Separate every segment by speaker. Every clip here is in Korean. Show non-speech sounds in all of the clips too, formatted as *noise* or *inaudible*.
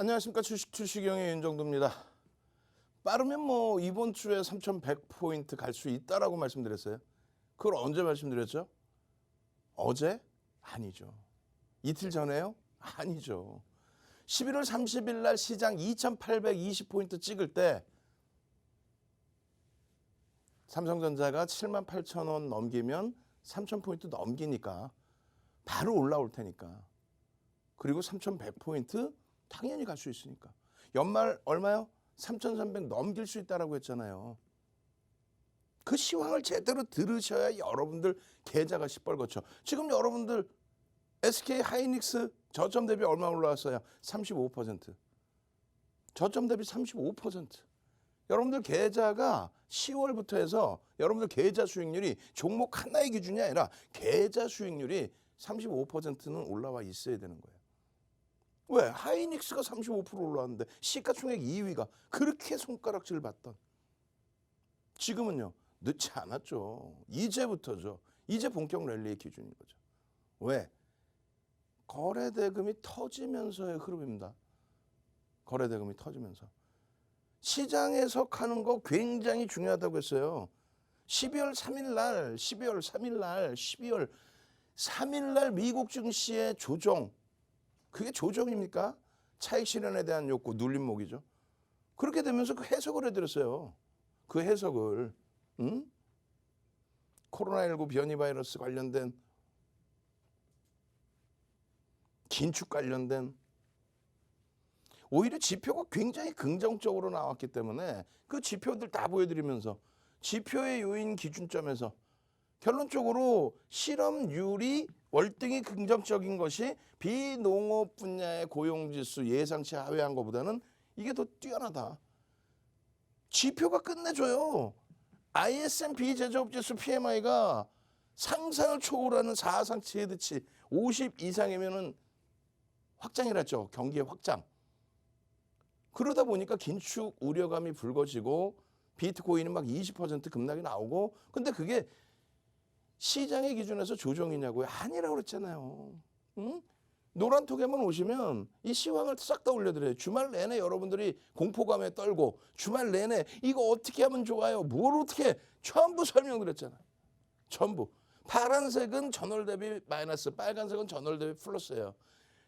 Speaker 1: 안녕하십니까 주식 투시경의 윤정도입니다. 빠르면 뭐 이번 주에 3,100포인트 갈 수 있다라고 말씀드렸어요. 그걸 언제 말씀드렸죠? 어제? 아니죠. 이틀 전에요? 아니죠. 11월 30일 날 시장 2,820포인트 찍을 때 삼성전자가 7만 8천 원 넘기면 3,000포인트 넘기니까 바로 올라올 테니까. 그리고 3,100포인트 당연히 갈 수 있으니까. 연말 얼마요? 3,300 넘길 수 있다라고 했잖아요. 그 시황을 제대로 들으셔야 여러분들 계좌가 시뻘겋죠. 지금 여러분들 SK 하이닉스 저점 대비 얼마 올라왔어요? 35%. 저점 대비 35%. 여러분들 계좌가 10월부터 해서 여러분들 계좌 수익률이 종목 하나의 기준이 아니라 계좌 수익률이 35%는 올라와 있어야 되는 거예요. 왜? 하이닉스가 35% 올라왔는데 시가총액 2위가 그렇게 손가락질 받던 지금은요 늦지 않았죠. 이제부터죠. 이제 본격 랠리의 기준인 거죠. 왜? 거래 대금이 터지면서의 흐름입니다. 거래 대금이 터지면서 시장에서 가는 거 굉장히 중요하다고 했어요. 12월 3일 날, 12월 3일 날, 12월 3일 날 미국 증시의 조정 그게 조정입니까? 차익 실현에 대한 욕구 눌림목이죠. 그렇게 되면서 그 해석을 해드렸어요. 그 해석을 응? 코로나19 변이 바이러스 관련된 긴축 관련된 오히려 지표가 굉장히 긍정적으로 나왔기 때문에 그 지표들 다 보여드리면서 지표의 요인 기준점에서 결론적으로 실업률이 월등히 긍정적인 것이 비농업 분야의 고용지수 예상치 하회한 것보다는 이게 더 뛰어나다. 지표가 끝내줘요. ISM 비제조업지수 PMI가 상상을 초월하는 사상 최대치 50 이상이면은 확장이랬죠. 경기의 확장. 그러다 보니까 긴축 우려감이 불거지고 비트코인은 막 20% 급락이 나오고 근데 그게 시장의 기준에서 조정이냐고요? 아니라고 그랬잖아요. 응? 노란톡에만 오시면 이 시황을 싹 다 올려드려요. 주말 내내 여러분들이 공포감에 떨고 주말 내내 이거 어떻게 하면 좋아요? 뭘 어떻게 해? 전부 설명드렸잖아요. 전부. 파란색은 전월 대비 마이너스, 빨간색은 전월 대비 플러스예요.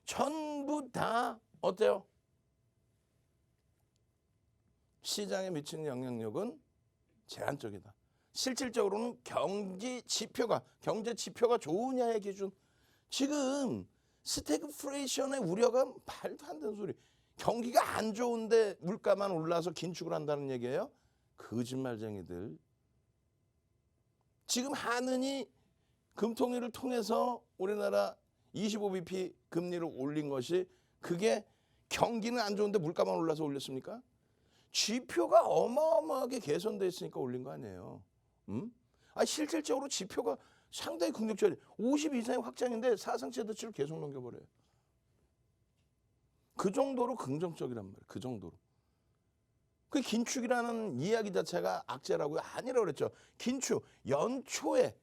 Speaker 1: 전부 다 어때요? 시장에 미치는 영향력은 제한적이다. 실질적으로는 경기 지표가 경제 지표가 좋으냐의 기준. 지금 스태그플레이션의 우려가 말도 안 되는 소리. 경기가 안 좋은데 물가만 올라서 긴축을 한다는 얘기예요. 거짓말쟁이들. 지금 하느니 금통위를 통해서 우리나라 25bp 금리를 올린 것이 그게 경기는 안 좋은데 물가만 올라서 올렸습니까? 지표가 어마어마하게 개선돼 있으니까 올린 거 아니에요. 음? 아 실질적으로 지표가 상당히 긍정적이에요. 50 이상의 확장인데 사상 최대치를 계속 넘겨버려요. 그 정도로 긍정적이란 말이에요. 그 정도로. 그 긴축이라는 이야기 자체가 악재라고요? 아니라고 그랬죠. 긴축 연초에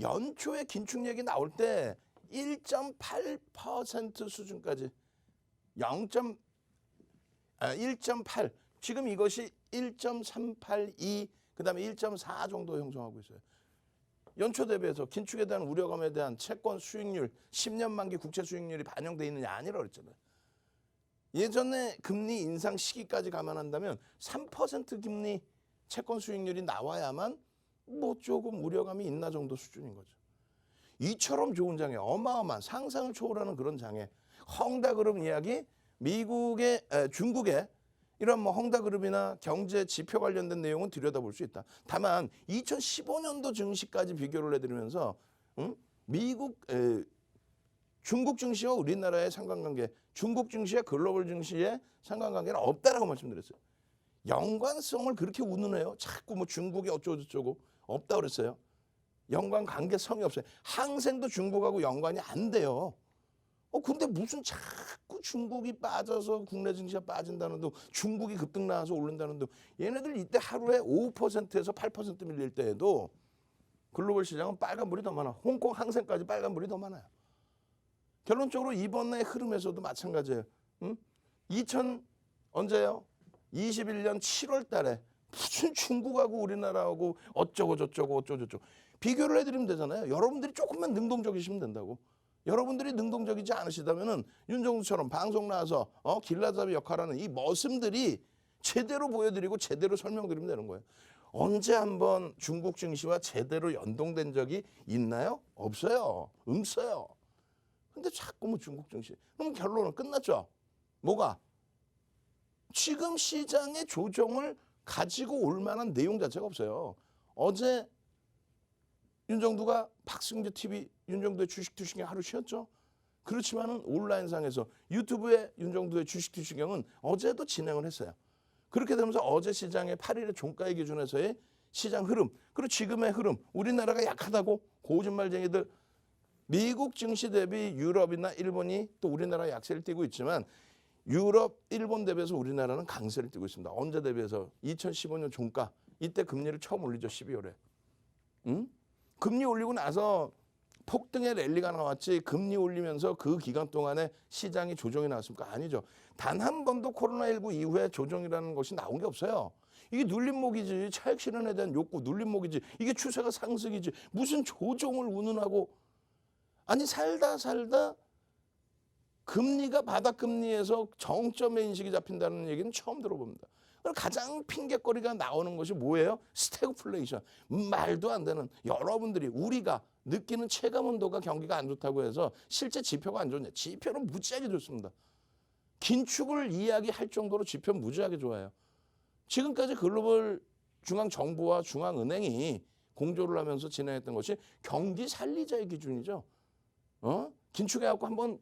Speaker 1: 연초에 긴축 얘기 나올 때 1.8% 수준까지 0. 아, 1.8 지금 이것이 1.382 그다음에 1.4 정도 형성하고 있어요. 연초 대비해서 긴축에 대한 우려감에 대한 채권 수익률 10년 만기 국채 수익률이 반영돼 있느냐 아니라고 그랬잖아요. 예전에 금리 인상 시기까지 감안한다면 3% 금리 채권 수익률이 나와야만 뭐 조금 우려감이 있나 정도 수준인 거죠. 이처럼 좋은 장애, 어마어마한 상상을 초월하는 그런 장애. 헝다 그룹 이야기, 미국의 에, 중국의 이런 뭐 헝다그룹이나 경제 지표 관련된 내용은 들여다볼 수 있다. 다만 2015년도 증시까지 비교를 해드리면서 응? 미국 에, 중국 증시와 우리나라의 상관관계, 중국 증시와 글로벌 증시의 상관관계는 없다라고 말씀드렸어요. 연관성을 그렇게 운운해요. 자꾸 뭐 중국이 어쩌고 저쩌고 없다 그랬어요. 연관 관계성이 없어요. 항생도 중국하고 연관이 안 돼요. 어 근데 무슨 자꾸 중국이 빠져서 국내 증시가 빠진다는데 중국이 급등 나와서 오른다는데 얘네들 이때 하루에 5%에서 8% 밀릴 때에도 글로벌 시장은 빨간불이 더 많아. 홍콩 항생까지 빨간불이 더 많아요. 결론적으로 이번의 흐름에서도 마찬가지예요. 응? 2000 언제요? 21년 7월 달에 무슨 중국하고 우리나라하고 어쩌고 저쩌고 어쩌고 저쩌고 비교를 해드리면 되잖아요. 여러분들이 조금만 능동적이시면 된다고. 여러분들이 능동적이지 않으시다면은 윤정수처럼 방송 나와서 어 길라잡이 역할하는 이 머슴들이 제대로 보여드리고 제대로 설명드리면 되는 거예요. 언제 한번 중국 증시와 제대로 연동된 적이 있나요? 없어요. 없어요. 근데 자꾸 뭐 중국 증시. 그럼 결론은 끝났죠. 뭐가? 지금 시장의 조정을 가지고 올 만한 내용 자체가 없어요. 어제 윤정두가 박승재 TV 윤정두의 주식 투시경 하루 쉬었죠. 그렇지만은 온라인상에서 유튜브의 윤정두의 주식 투시경은 어제도 진행을 했어요. 그렇게 되면서 어제 시장의 8일의 종가의 기준에서의 시장 흐름 그리고 지금의 흐름 우리나라가 약하다고 고짓말쟁이들 미국 증시 대비 유럽이나 일본이 또 우리나라 약세를 띠고 있지만 유럽, 일본 대비해서 우리나라는 강세를 띠고 있습니다. 언제 대비해서 2015년 종가 이때 금리를 처음 올리죠 12월에. 응? 금리 올리고 나서 폭등의 랠리가 나왔지 금리 올리면서 그 기간 동안에 시장이 조정이 나왔습니까? 아니죠. 단 한 번도 코로나19 이후에 조정이라는 것이 나온 게 없어요. 이게 눌림목이지 차익 실현에 대한 욕구 눌림목이지 이게 추세가 상승이지 무슨 조정을 운운하고 아니 살다 살다 금리가 바닥 금리에서 정점의 인식이 잡힌다는 얘기는 처음 들어봅니다. 가장 핑계거리가 나오는 것이 뭐예요? 스태그플레이션. 말도 안 되는 여러분들이 우리가 느끼는 체감 온도가 경기가 안 좋다고 해서 실제 지표가 안 좋냐? 지표는 무지하게 좋습니다. 긴축을 이야기할 정도로 지표는 무지하게 좋아요. 지금까지 글로벌 중앙 정부와 중앙 은행이 공조를 하면서 진행했던 것이 경기 살리자의 기준이죠. 어? 긴축해갖고 한번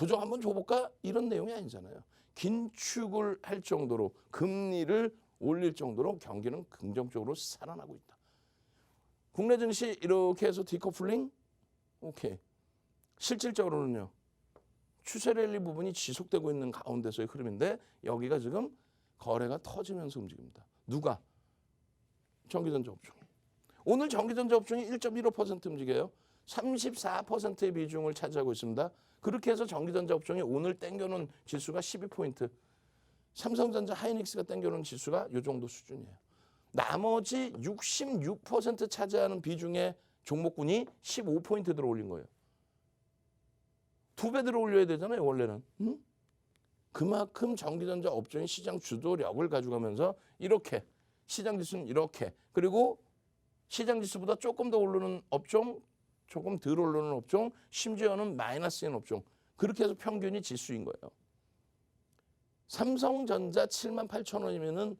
Speaker 1: 조정 한번 줘볼까 이런 내용이 아니잖아요. 긴축을 할 정도로 금리를 올릴 정도로 경기는 긍정적으로 살아나고 있다. 국내 증시 이렇게 해서 디커플링 오케이. 실질적으로는요. 추세 랠리 부분이 지속되고 있는 가운데서의 흐름인데 여기가 지금 거래가 터지면서 움직입니다. 누가? 전기전자 업종이. 오늘 전기전자 업종이 1.15% 움직여요. 34%의 비중을 차지하고 있습니다. 그렇게 해서 전기전자 업종이 오늘 땡겨놓은 지수가 12포인트. 삼성전자 하이닉스가 땡겨놓은 지수가 이 정도 수준이에요. 나머지 66% 차지하는 비중의 종목군이 15포인트 들어올린 거예요. 두 배 들어올려야 되잖아요, 원래는. 응? 그만큼 전기전자 업종이 시장 주도력을 가져가면서 이렇게 시장 지수는 이렇게 그리고 시장 지수보다 조금 더 오르는 업종 조금 덜 오르는 업종, 심지어는 마이너스인 업종. 그렇게 해서 평균이 지수인 거예요. 삼성전자 7만 8천 원이면은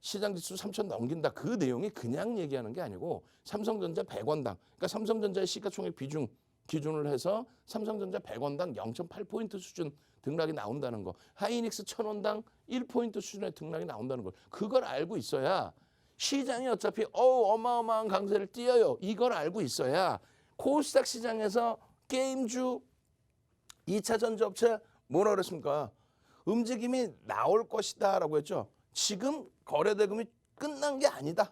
Speaker 1: 시장 지수 3천 넘긴다. 그 내용이 그냥 얘기하는 게 아니고 삼성전자 100원당. 그러니까 삼성전자의 시가총액 비중 기준을 해서 삼성전자 100원당 0.8포인트 수준 등락이 나온다는 거. 하이닉스 1000원당 1포인트 수준의 등락이 나온다는 걸. 그걸 알고 있어야 시장이 어차피 어 어마어마한 강세를 띄어요. 이걸 알고 있어야 코스닥 시장에서 게임주 2차 전지업체 뭐라 그랬습니까? 움직임이 나올 것이다 라고 했죠. 지금 거래 대금이 끝난 게 아니다.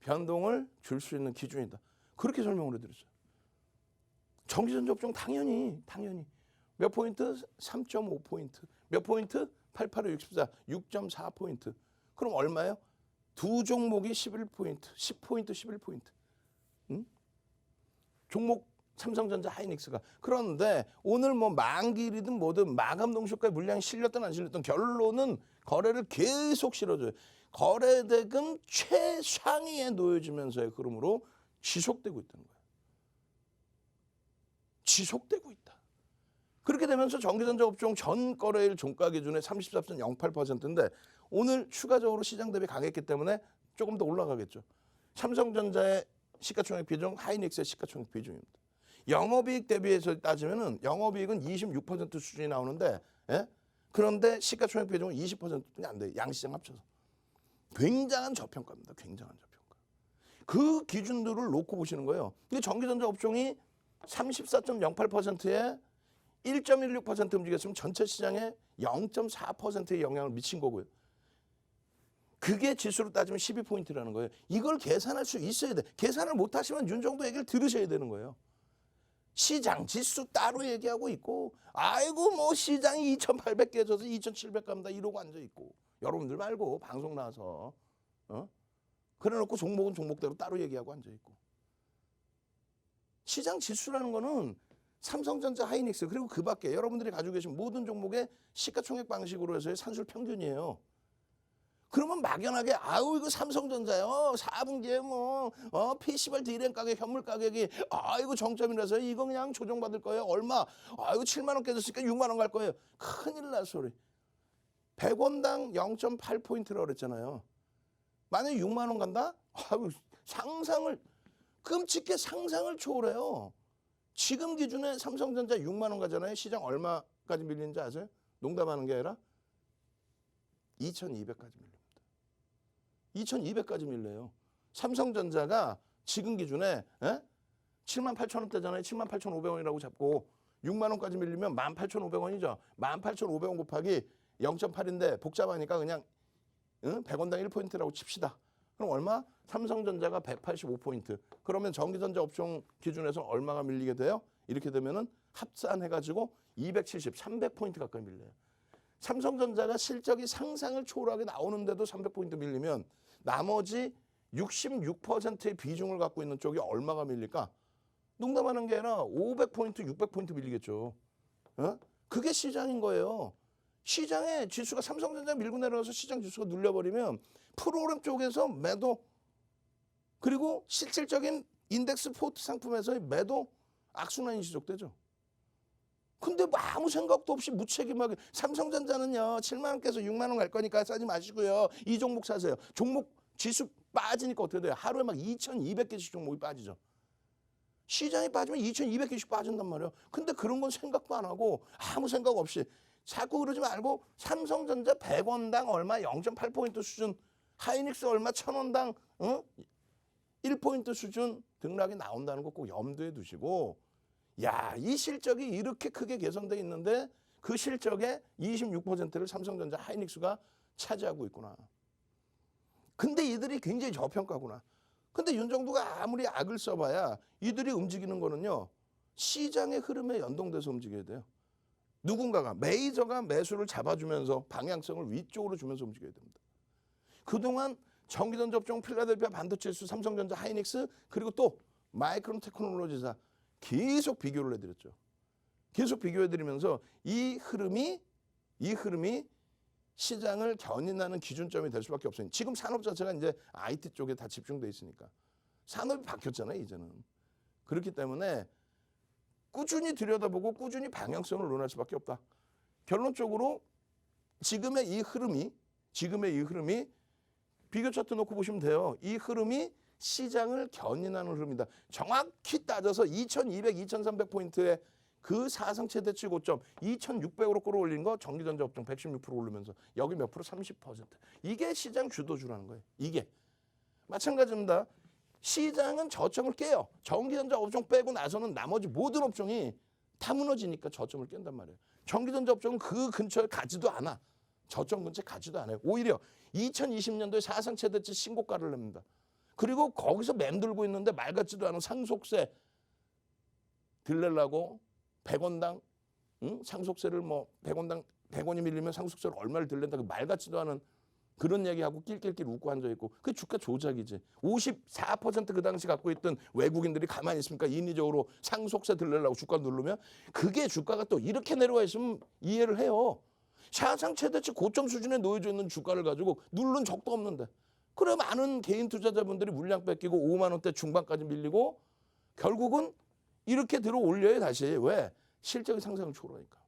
Speaker 1: 변동을 줄 수 있는 기준이다. 그렇게 설명을 해드렸어요. 전기전자 업종 당연히 당연히 몇 포인트? 3.5 포인트. 몇 포인트? 88에 64, 6.4 포인트. 그럼 얼마예요? 두 종목이 11포인트, 10포인트, 11포인트. 응? 종목 삼성전자 하이닉스가 그런데 오늘 뭐 만기일이든 뭐든 마감 동시효과의 물량이 실렸든 안 실렸든 결론은 거래를 계속 실어줘요. 거래 대금 최상위에 놓여지면서의 흐름으로 지속되고 있다는 거예요. 지속되고 있다. 그렇게 되면서 전기전자 업종 전 거래일 종가 기준에 34.08%인데 오늘 추가적으로 시장 대비 강했기 때문에 조금 더 올라가겠죠. 삼성전자의 시가총액 비중, 하이닉스의 시가총액 비중입니다. 영업이익 대비해서 따지면은 영업이익은 26% 수준이 나오는데, 예? 그런데 시가총액 비중은 20%뿐이 안 돼요. 양시장 합쳐서. 굉장한 저평가입니다. 굉장한 저평가. 그 기준들을 놓고 보시는 거예요. 근데 전기전자 업종이 34.08%에 1.16% 움직였으면 전체 시장에 0.4%의 영향을 미친 거고요. 그게 지수로 따지면 12포인트라는 거예요. 이걸 계산할 수 있어야 돼. 계산을 못 하시면 윤정도 얘기를 들으셔야 되는 거예요. 시장 지수 따로 얘기하고 있고 아이고 뭐 시장이 2,800 깨져서 2,700 갑니다 이러고 앉아 있고 여러분들 말고 방송 나와서 어? 그래놓고 종목은 종목대로 따로 얘기하고 앉아 있고 시장 지수라는 거는 삼성전자, 하이닉스 그리고 그 밖에 여러분들이 가지고 계신 모든 종목의 시가총액 방식으로 해서의 산술 평균이에요. 그러면 막연하게 아우 이거 삼성전자요. 4분기에 뭐 어, PC발 디램 가격 현물 가격이 아이고 정점이라서 이거 그냥 조정받을 거예요. 얼마? 아이고 7만 원 깨졌으니까 6만 원 갈 거예요. 큰일 날 소리. 100원당 0.8포인트라고 그랬잖아요. 만약에 6만 원 간다? 아유 상상을 끔찍해 상상을 초월해요. 지금 기준에 삼성전자 6만 원 가잖아요. 시장 얼마까지 밀리는지 아세요? 농담하는 게 아니라 2,200까지 밀립니다. 2,200까지 밀려요. 삼성전자가 지금 기준에 에? 7만 8천 원대잖아요. 7만 8,500원이라고 잡고 6만 원까지 밀리면 18,500원이죠. 18,500원 곱하기 0.8인데 복잡하니까 그냥 응? 100원당 1포인트라고 칩시다. 그럼 얼마? 삼성전자가 185포인트. 그러면 전기전자 업종 기준에서 얼마가 밀리게 돼요? 이렇게 되면은 합산해가지고 270, 300포인트 가까이 밀려요. 삼성전자가 실적이 상상을 초월하게 나오는데도 300포인트 밀리면 나머지 66%의 비중을 갖고 있는 쪽이 얼마가 밀릴까? 농담하는 게 아니라 500포인트, 600포인트 밀리겠죠. 어? 그게 시장인 거예요. 시장에 지수가 삼성전자 밀고 내려가서 시장 지수가 눌려버리면 프로그램 쪽에서 매도 그리고 실질적인 인덱스 포트 상품에서의 매도 악순환이 지속되죠. 근데 뭐 아무 생각도 없이 무책임하게 삼성전자는요 7만 원께서 6만 원 갈 거니까 싸지 마시고요. 이 종목 사세요. 종목 지수 빠지니까 어떻게 돼요? 하루에 막 2,200개씩 종목이 빠지죠. 시장이 빠지면 2,200개씩 빠진단 말이에요. 근데 그런 건 생각도 안 하고 아무 생각 없이 자꾸 그러지 말고 삼성전자 100원당 얼마 0.8포인트 수준 하이닉스 얼마 1000원당 어? 1포인트 수준 등락이 나온다는 거 꼭 염두에 두시고 야, 이 실적이 이렇게 크게 개선돼 있는데 그 실적의 26%를 삼성전자 하이닉스가 차지하고 있구나. 근데 이들이 굉장히 저평가구나. 근데 윤 정부가 아무리 악을 써봐야 이들이 움직이는 거는요. 시장의 흐름에 연동돼서 움직여야 돼요. 누군가가 메이저가 매수를 잡아주면서 방향성을 위쪽으로 주면서 움직여야 됩니다. 그동안 전기전자 업종 필라델피아 반도체수 삼성전자 하이닉스 그리고 또 마이크론 테크놀로지사 계속 비교를 해드렸죠. 계속 비교해드리면서 이 흐름이 이 흐름이 시장을 견인하는 기준점이 될 수밖에 없어요. 지금 산업 자체가 이제 IT 쪽에 다 집중돼 있으니까 산업이 바뀌었잖아요. 이제는 그렇기 때문에 꾸준히 들여다보고 꾸준히 방향성을 논할 수밖에 없다. 결론적으로 지금의 이 흐름이 지금의 이 흐름이 비교 차트 놓고 보시면 돼요. 이 흐름이 시장을 견인하는 흐름이다. 정확히 따져서 2200, 2300포인트의 그 사상 최대치 고점 2600으로 끌어올린 거 전기전자 업종 116% 오르면서 여기 몇 프로 30% 이게 시장 주도주라는 거예요. 이게 마찬가지입니다. 시장은 저점을 깨요. 전기전자 업종 빼고 나서는 나머지 모든 업종이 다 무너지니까 저점을 깬단 말이에요. 전기전자 업종은 그 근처에 가지도 않아. 저점 근처에 가지도 않아요. 오히려 2020년도에 사상 최대치 신고가를 냅니다. 그리고 거기서 맴돌고 있는데 말 같지도 않은 상속세 들려고 100원당 응? 상속세를 뭐 100원당 100원이 밀리면 상속세를 얼마를 들랜다 말 같지도 않은 그런 얘기하고 낄낄낄 웃고 앉아 있고 그 주가 조작이지. 54%그 당시 갖고 있던 외국인들이 가만히 있습니까? 인위적으로 상속세 들려고 주가 누르면 그게 주가가 또 이렇게 내려와 있으면 이해를 해요. 사상 최대치 고점 수준에 놓여져 있는 주가를 가지고 누른 적도 없는데 그래 많은 개인 투자자분들이 물량 뺏기고 5만 원대 중반까지 밀리고 결국은 이렇게 들어 올려요 다시. 왜? 실적이 상상을 초월하니까.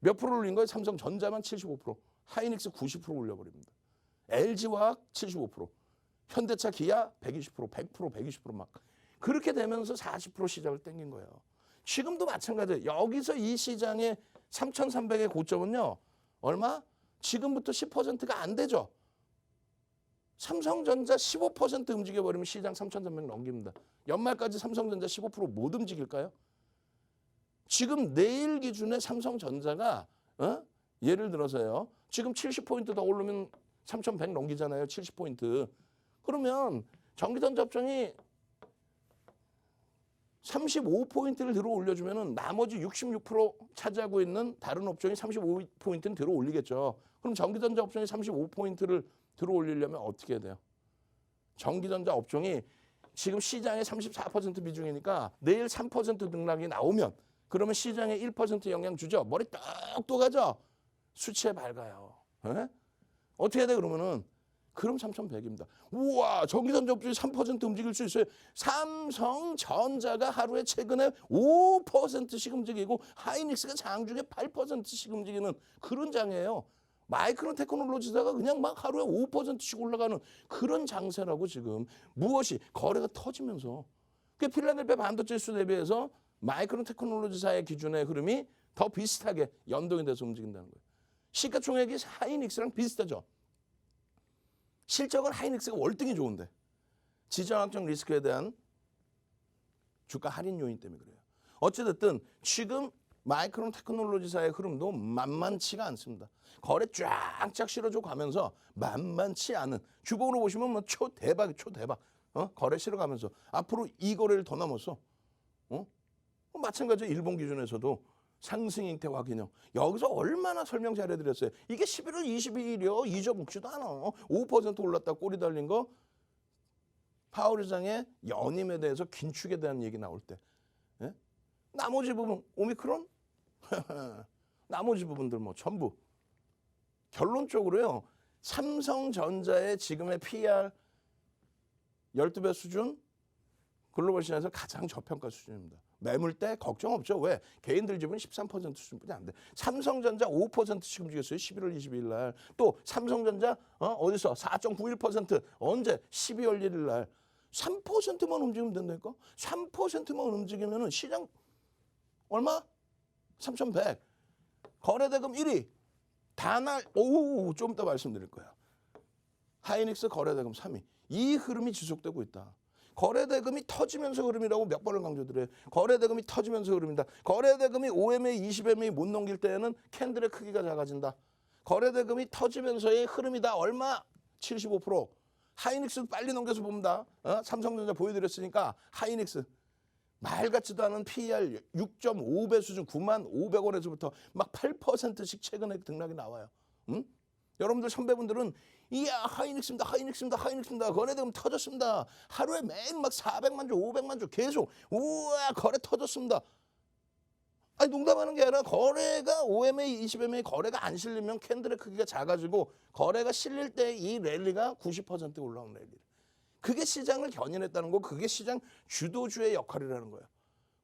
Speaker 1: 몇 프로 올린 거예요? 삼성전자만 75% 하이닉스 90% 올려버립니다. LG화학 75% 현대차 기아 120% 100% 120%막. 그렇게 되면서 40% 시장을 땡긴 거예요. 지금도 마찬가지예요. 여기서 이 시장의 3,300의 고점은요 얼마? 지금부터 10%가 안 되죠 삼성전자 15% 움직여버리면 시장 3,300 넘깁니다. 연말까지 삼성전자 15%못 움직일까요? 지금 내일 기준에 삼성전자가 어? 예를 들어서요. 지금 70포인트 더 오르면 3,100 넘기잖아요. 70포인트. 그러면 전기전자 업종이 35포인트를 들어 올려주면은 나머지 66% 차지하고 있는 다른 업종이 35포인트는 들어 올리겠죠. 그럼 전기전자 업종이 35포인트를 들어 올리려면 어떻게 해야 돼요? 전기전자 업종이 지금 시장의 34% 비중이니까 내일 3% 등락이 나오면 그러면 시장에 1% 영향 주죠. 머리 똑똑하죠? 수치에 밝아요. 에? 어떻게 해야 돼 그러면은 그럼 3,100입니다. 우와 전기전자 업종이 3% 움직일 수 있어요. 삼성전자가 하루에 최근에 5%씩 움직이고 하이닉스가 장중에 8%씩 움직이는 그런 장이에요. 마이크론 테크놀로지다가 그냥 막 하루에 5%씩 올라가는 그런 장세라고 지금 무엇이 거래가 터지면서 그 필라델피아 반도체 수 대비해서 마이크론 테크놀로지사의 기준의 흐름이 더 비슷하게 연동이 돼서 움직인다는 거예요. 시가총액이 하이닉스랑 비슷하죠. 실적은 하이닉스가 월등히 좋은데 지정학적 리스크에 대한 주가 할인 요인 때문에 그래요. 어찌됐든 지금 마이크론 테크놀로지사의 흐름도 만만치가 않습니다. 거래 쫙쫙 실어줘 가면서 만만치 않은 주봉으로 보시면 뭐 초대박 초대박 어? 거래 실어가면서 앞으로 이 거래를 더 넘어서 어? 뭐 마찬가지로 일본 기준에서도 상승 형태 확인형 여기서 얼마나 설명 잘해드렸어요. 이게 11월 22일이요. 잊어먹지도 않아. 5% 올랐다 꼬리 달린 거 파월 의장의 연임에 대해서 긴축에 대한 얘기 나올 때 예? 나머지 부분 오미크론 *laughs* 나머지 부분들 뭐 전부 결론적으로요. 삼성전자의 지금의 PR 12배 수준 글로벌 시장에서 가장 저평가 수준입니다. 매물대 걱정 없죠. 왜? 개인들 지분 13% 수준뿐이 안 돼. 삼성전자 5%씩 움직였어요. 11월 22일 날. 또 삼성전자 어? 어디서 4.91% 언제? 12월 1일 날. 3%만 움직이면 된다니까? 3%만 움직이면은 시장 얼마? 3,100. 거래대금 1위. 다날 오후 좀 이따 말씀드릴 거야. 하이닉스 거래대금 3위. 이 흐름이 지속되고 있다. 거래대금이 터지면서 흐름이라고 몇 번을 강조드려요. 거래대금이 터지면서 흐름이다. 거래대금이 5MA, 20MA 못 넘길 때에는 캔들의 크기가 작아진다. 거래대금이 터지면서의 흐름이다. 얼마? 75%. 하이닉스 빨리 넘겨서 봅니다. 어? 삼성전자 보여드렸으니까 하이닉스 말 같지도 않은 PER 6.5배 수준 9만 500원에서부터 막 8%씩 최근에 등락이 나와요. 응? 여러분들 선배분들은 이야 하이닉스입니다 하이닉스입니다 하이닉스입니다. 거래대금 터졌습니다. 하루에 매일 막 400만 주 500만 주 계속. 우와 거래 터졌습니다. 아니 농담하는 게 아니라 거래가 5MA 20MA 거래가 안 실리면 캔들의 크기가 작아지고 거래가 실릴 때 이 랠리가 90% 올라오는 랠리 그게 시장을 견인했다는 거 그게 시장 주도주의 역할이라는 거예요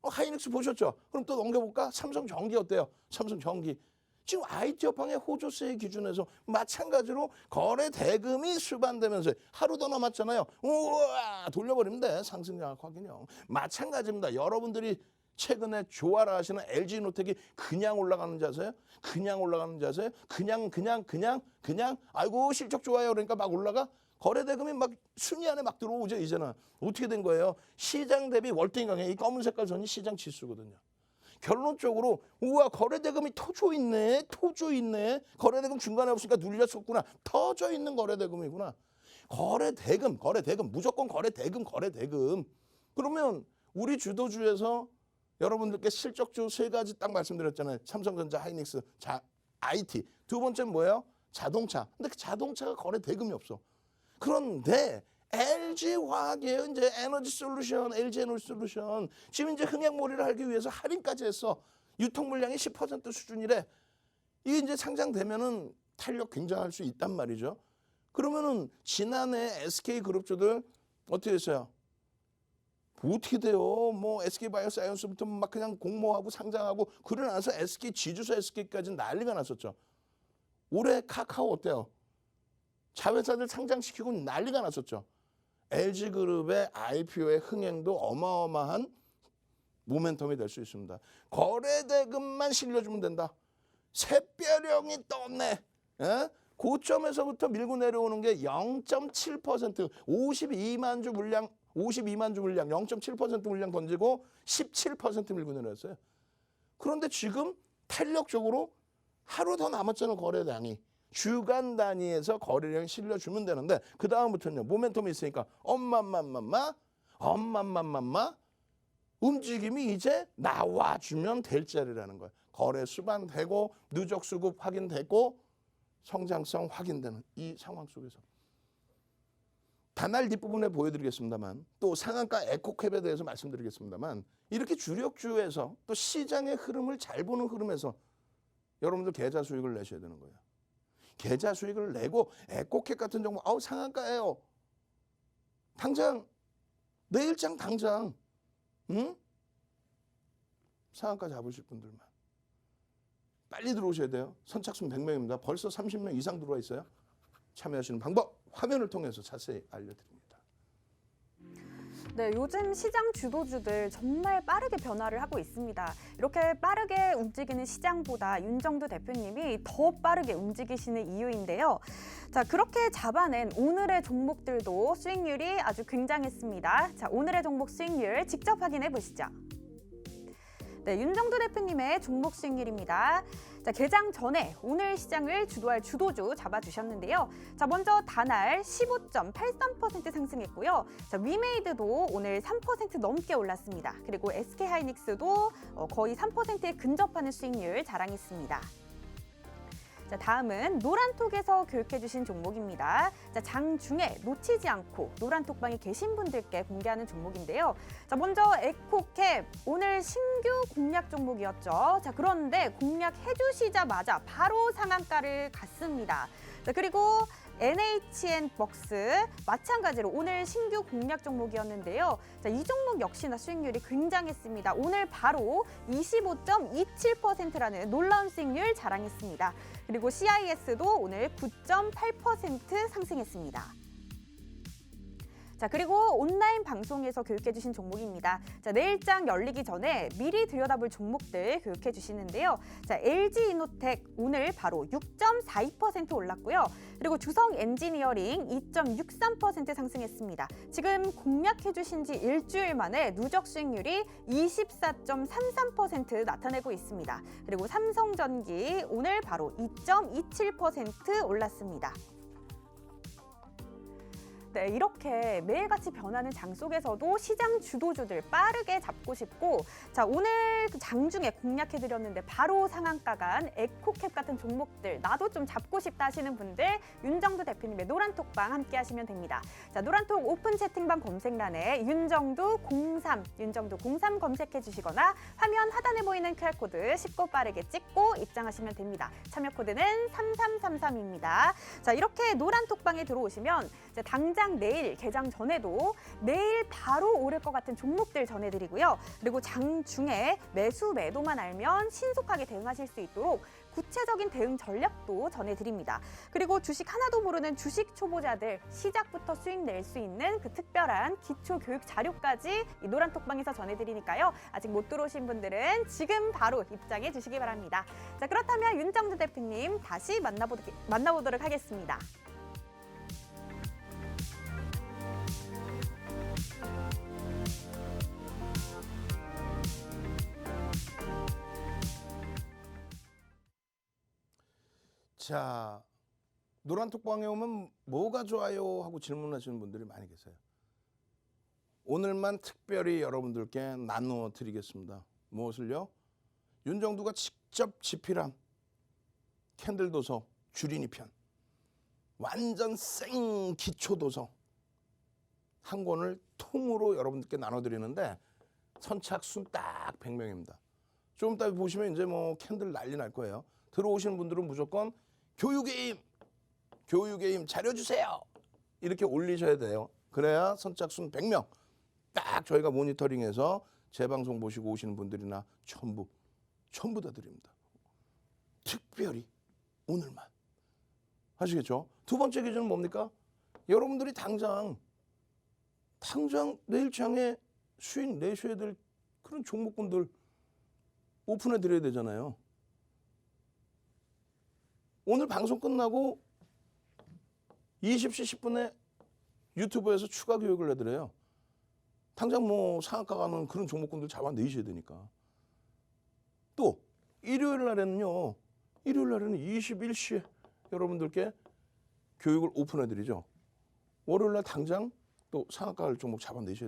Speaker 1: 어, 하이닉스 보셨죠 그럼 또 넘겨볼까 삼성 전기 어때요 삼성 전기 지금 IT 업황의 호조세의 기준에서 마찬가지로 거래 대금이 수반되면서 하루 더 남았잖아요. 우와 돌려버리면 돼 상승장 확인형. 마찬가지입니다. 여러분들이 최근에 조화라 하시는 LG 노텍이 그냥 올라가는 자세요? 그냥 올라가는 자세요? 그냥 그냥 그냥 그냥 아이고 실적 좋아요 그러니까 막 올라가? 거래 대금이 막 순위 안에 막 들어오죠 이제는. 어떻게 된 거예요? 시장 대비 월등히 강해. 이 검은 색깔 선이 시장 지수거든요. 결론적으로 우와 거래대금이 터져 있네 터져 있네. 거래대금 중간에 없으니까 눌렸었구나. 터져 있는 거래대금이구나. 거래대금 거래대금 무조건 거래대금 거래대금. 그러면 우리 주도주에서 여러분들께 실적주 세 가지 딱 말씀드렸잖아요. 삼성전자 하이닉스 자 IT 두 번째는 뭐예요? 자동차. 근데 그 자동차가 거래대금이 없어 그런데 LG화학이에요. 이제 에너지 솔루션, LG 에너지 솔루션. 지금 이제 흥행몰이를 하기 위해서 할인까지 했어. 유통 물량이 10% 수준이래. 이게 이제 상장되면은 탄력 굉장할 수 있단 말이죠. 그러면은 지난해 SK 그룹주들 어떻게 됐어요? 뭐 어떻게 돼요? 뭐 SK 바이오사이언스부터 막 그냥 공모하고 상장하고 그러고 나서 SK 지주사 SK까지 난리가 났었죠. 올해 카카오 어때요? 자회사들 상장시키고 난리가 났었죠. LG그룹의 IPO의 흥행도 어마어마한 모멘텀이 될 수 있습니다. 거래대금만 실려주면 된다. 새별령이 떴네. 예? 고점에서부터 밀고 내려오는 게 0.7% 52만 주 물량 52만 주 물량 0.7% 물량 던지고 17% 밀고 내려왔어요. 그런데 지금 탄력적으로 하루 더 남았잖아 거래량이. 주간 단위에서 거래량 실려주면 되는데 그 다음부터는요 모멘텀이 있으니까 엄마맘맘마 엄마맘맘마 움직임이 이제 나와주면 될 자리라는 거예요. 거래 수반되고 누적 수급 확인되고 성장성 확인되는 이 상황 속에서 단알 뒷부분에 보여드리겠습니다만 또 상한가 에코캡에 대해서 말씀드리겠습니다만 이렇게 주력주에서 또 시장의 흐름을 잘 보는 흐름에서 여러분들 계좌 수익을 내셔야 되는 거예요. 계좌 수익을 내고 에코캡 같은 종목 아우 상한가예요. 당장 내일장 당장 응? 상한가 잡으실 분들만 빨리 들어오셔야 돼요. 선착순 100명입니다. 벌써 30명 이상 들어와 있어요. 참여하시는 방법 화면을 통해서 자세히 알려드립니다.
Speaker 2: 네, 요즘 시장 주도주들 정말 빠르게 변화를 하고 있습니다. 이렇게 빠르게 움직이는 시장보다 윤정두 대표님이 더 빠르게 움직이시는 이유인데요. 자, 그렇게 잡아낸 오늘의 종목들도 수익률이 아주 굉장했습니다. 자, 오늘의 종목 수익률 직접 확인해 보시죠. 네, 윤정두 대표님의 종목 수익률입니다. 자, 개장 전에 오늘 시장을 주도할 주도주 잡아주셨는데요. 자, 먼저 다날 15.83% 상승했고요. 자, 위메이드도 오늘 3% 넘게 올랐습니다. 그리고 SK하이닉스도 어, 거의 3%에 근접하는 수익률 자랑했습니다. 자, 다음은 노란톡에서 교육해주신 종목입니다. 자, 장중에 놓치지 않고 노란톡방에 계신 분들께 공개하는 종목인데요. 자, 먼저 에코캡 오늘 신규 공략 종목이었죠. 자, 그런데 공략해주시자마자 바로 상한가를 갔습니다. 자, 그리고 NHN 벅스 마찬가지로 오늘 신규 공략 종목이었는데요. 자, 이 종목 역시나 수익률이 굉장했습니다. 오늘 바로 25.27%라는 놀라운 수익률 자랑했습니다. 그리고 CIS도 오늘 9.8% 상승했습니다. 자, 그리고 온라인 방송에서 교육해 주신 종목입니다. 자, 내일장 열리기 전에 미리 들여다볼 종목들 교육해 주시는데요. 자, LG 이노텍 오늘 바로 6.42% 올랐고요. 그리고 주성 엔지니어링 2.63% 상승했습니다. 지금 공략해 주신 지 일주일 만에 누적 수익률이 24.33% 나타내고 있습니다. 그리고 삼성전기 오늘 바로 2.27% 올랐습니다. 네, 이렇게 매일같이 변하는 장 속에서도 시장 주도주들 빠르게 잡고 싶고 자 오늘 그 장중에 공략해드렸는데 바로 상한가 간 에코캡 같은 종목들 나도 좀 잡고 싶다 하시는 분들 윤정두 대표님의 노란톡방 함께 하시면 됩니다. 자 노란톡 오픈 채팅방 검색란에 윤정두 03 윤정두 03 검색해 주시거나 화면 하단에 보이는 QR코드 쉽고 빠르게 찍고 입장하시면 됩니다. 참여 코드는 3333입니다. 자 이렇게 노란톡방에 들어오시면 이제 당장 내일 개장 전에도 내일 바로 오를 것 같은 종목들 전해드리고요. 그리고 장중에 매수 매도만 알면 신속하게 대응하실 수 있도록 구체적인 대응 전략도 전해드립니다. 그리고 주식 하나도 모르는 주식 초보자들 시작부터 수익 낼 수 있는 그 특별한 기초 교육 자료까지 이 노란톡방에서 전해드리니까요. 아직 못 들어오신 분들은 지금 바로 입장해 주시기 바랍니다. 자 그렇다면 윤정주 대표님 다시 만나보도록, 만나보도록 하겠습니다.
Speaker 1: 자, 노란톡방에 오면 뭐가 좋아요 하고 질문하시는 분들이 많이 계세요. 오늘만 특별히 여러분들께 나누어 드리겠습니다. 무엇을요? 윤정두가 직접 집필한 캔들 도서 주린이 편 완전 생 기초 도서 한 권을 통으로 여러분들께 나눠 드리는데 선착순 딱 100명입니다. 좀 이따 보시면 이제 뭐 캔들 난리 날 거예요. 들어오시는 분들은 무조건 교육의 힘, 교육의 힘 차려주세요. 이렇게 올리셔야 돼요. 그래야 선착순 100명 딱 저희가 모니터링해서 재방송 보시고 오시는 분들이나 전부 전부 다 드립니다. 특별히 오늘만 아시겠죠? 두 번째 기준은 뭡니까? 여러분들이 당장 당장 내일 장에 수익 내셔야 될 그런 종목군들 오픈해 드려야 되잖아요. 오늘 방송 끝나고 20시 10분에 유튜브에서 추가 교육을 해드려요. 당장 뭐 상한가 가는 그런 종목군들 잡아내셔야 되니까. 또 일요일 날에는요. 일요일 날에는 21시에 여러분들께 교육을 오픈해 드리죠. 월요일 날 당장 또 상한가 갈 종목 잡아내셔야 돼요.